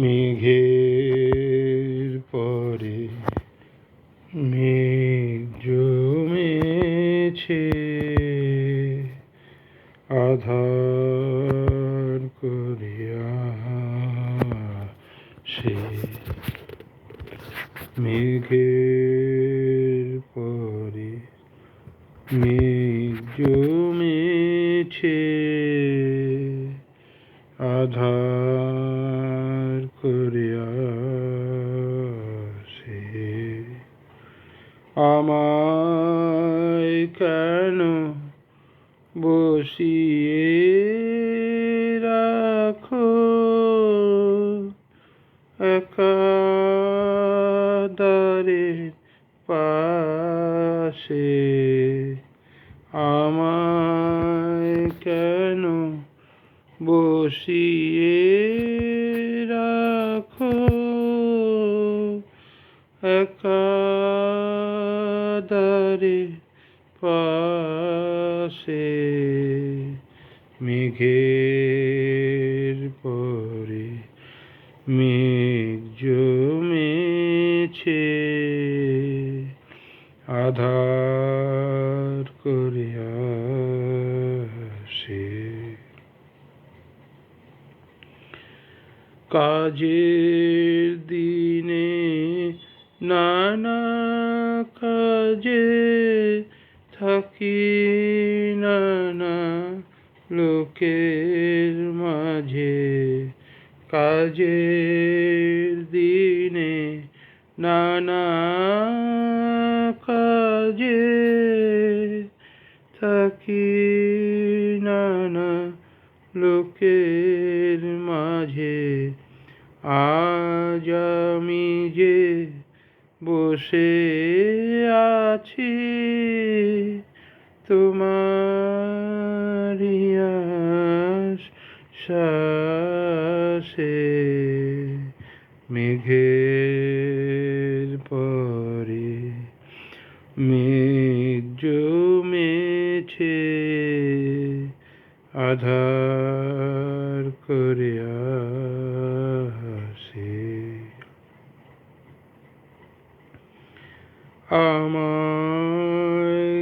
মেঘের পরে মেঘ জমেছে। আধার করিয়া সে মেঘের পরে মেঘ সে আমায় কেন বসিয়ে একাদারে পাশে মেঘের পরে মেঘ জমেছে আধার করিয়া সে কাজের নানা কাজে থাকি, নানা লোকের মাঝে। কাজের দিনে নানা কাজে থাকি, নানা লোকের মাঝে। আজ বসে আছি তোমার শ্বাসে মেঘের পরে মেঘ জমেছে আধার করিয়া সে আমায়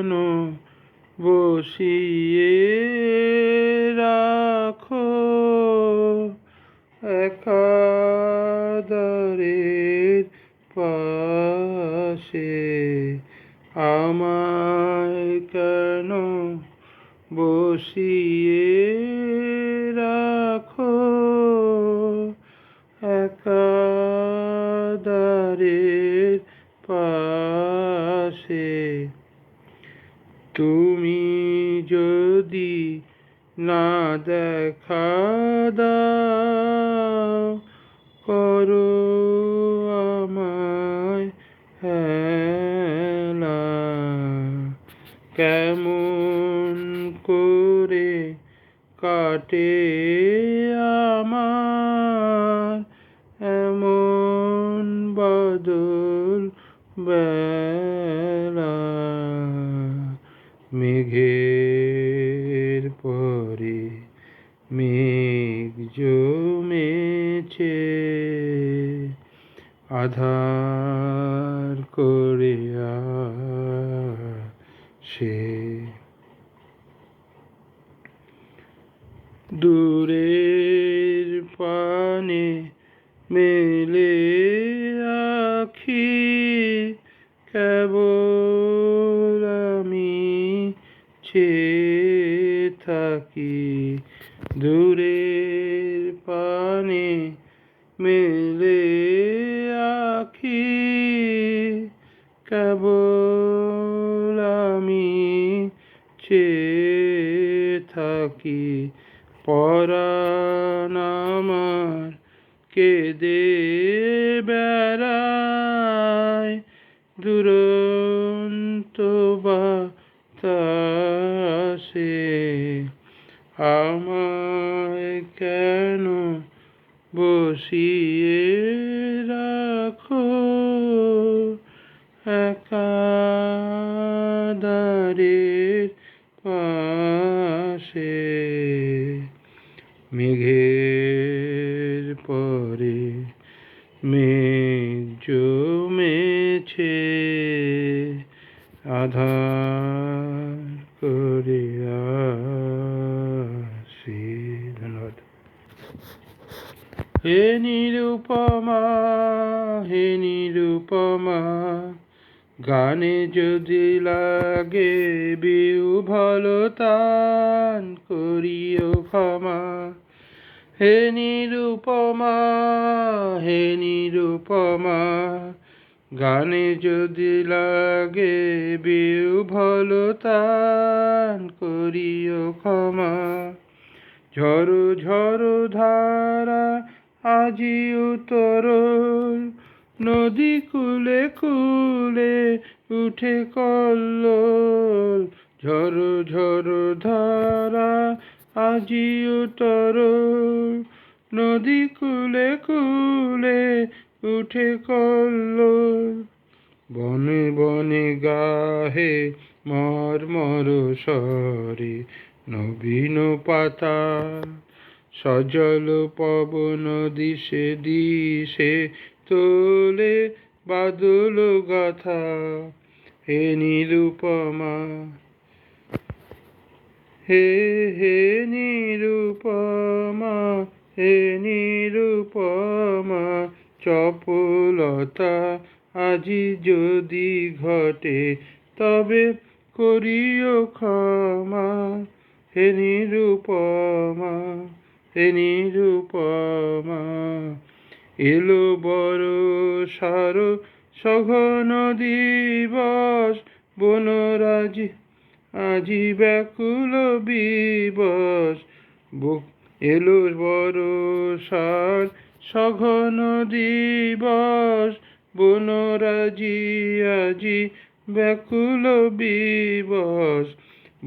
কেন বসিয়ে রাখো একাদারের পাশে। আমায় কেন বসিয়ে রাখো? তুমি যদি না দেখা দাও, করো আমায় হেলা। কেমন করে কাটে আমার এমন বদল বেলা মেঘের পরে মেঘ জমেছে। আধার করিয়া সে দূরের থাকি, দূরের পানে মেলে আখি, কেবল আমি চেয়ে থাকি, পরাণ আমার কেঁদে বেড়ায়, দুরন্ত বাতাসে। আমায় কেন বসিয়ে রাখো? একাদারের পাশে মেঘের হে নিরুপমা হে নিরুপমা, গানে যদি লাগে বিউ ভালো তান করিও ক্ষমা। হে নিরুপমা হে নিরুপমা, গানে যদি লাগে বিউ ভালো তান করিও ক্ষমা। ঝড়ো ঝড়ো ধারা আজি উতরল নদী কুলে কুলে উঠে কল্লোল ঝড়ো ঝড়ো ধারা। আজি উতরল নদী কুলে কুলে উঠে কল্লোল। বনে বনে গাহে মর মর সরে নবীন পাতা। সজল পবন দিশে দিশে তোলে বাদল গাথা, হে নিরুপমা। হে হে নিরুপমা হে নিরুপমা, চপলতা আজি যদি ঘটে তবে করিও ক্ষমা। হে নিরুপমা। হে নিরুপমা, এলো বড় সার সঘন দিবস, বনরাজি আজি ব্যাকুল বিবস। এলো বড় সার সঘন দিবস, বনরাজি আজি ব্যাকুল বিবস।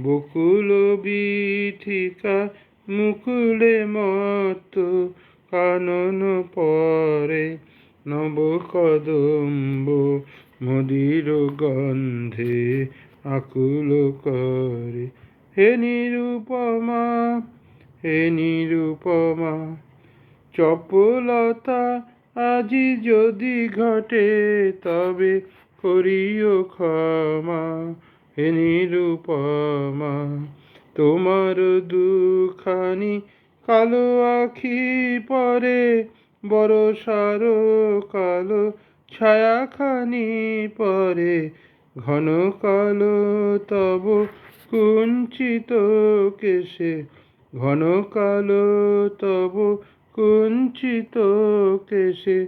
বকুল বিথিকা মুকুলে মত কানন পরে নব কদম্ব মদির গন্ধে আকুল করে। হে নিরুপমা হে নিরুপমা, চপলতা আজি যদি ঘটে তবে করিও ক্ষমা। হে নিরুপমা তোমার দুখানি কালো আখি পরে, বড় সারো কালো ছায়াখানি পরে। ঘন কালো তব কুঞ্চিত কেশে, ঘন কালো তব কুঞ্চিত কেশে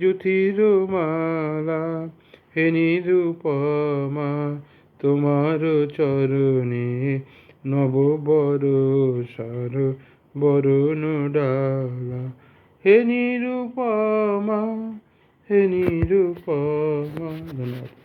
জুথির মালা হে নিরুপমা তোমার চরণে নব বড় সর বরণ ডালা হে নিরুপমা হে নিরুপমা ধন্যবাদ।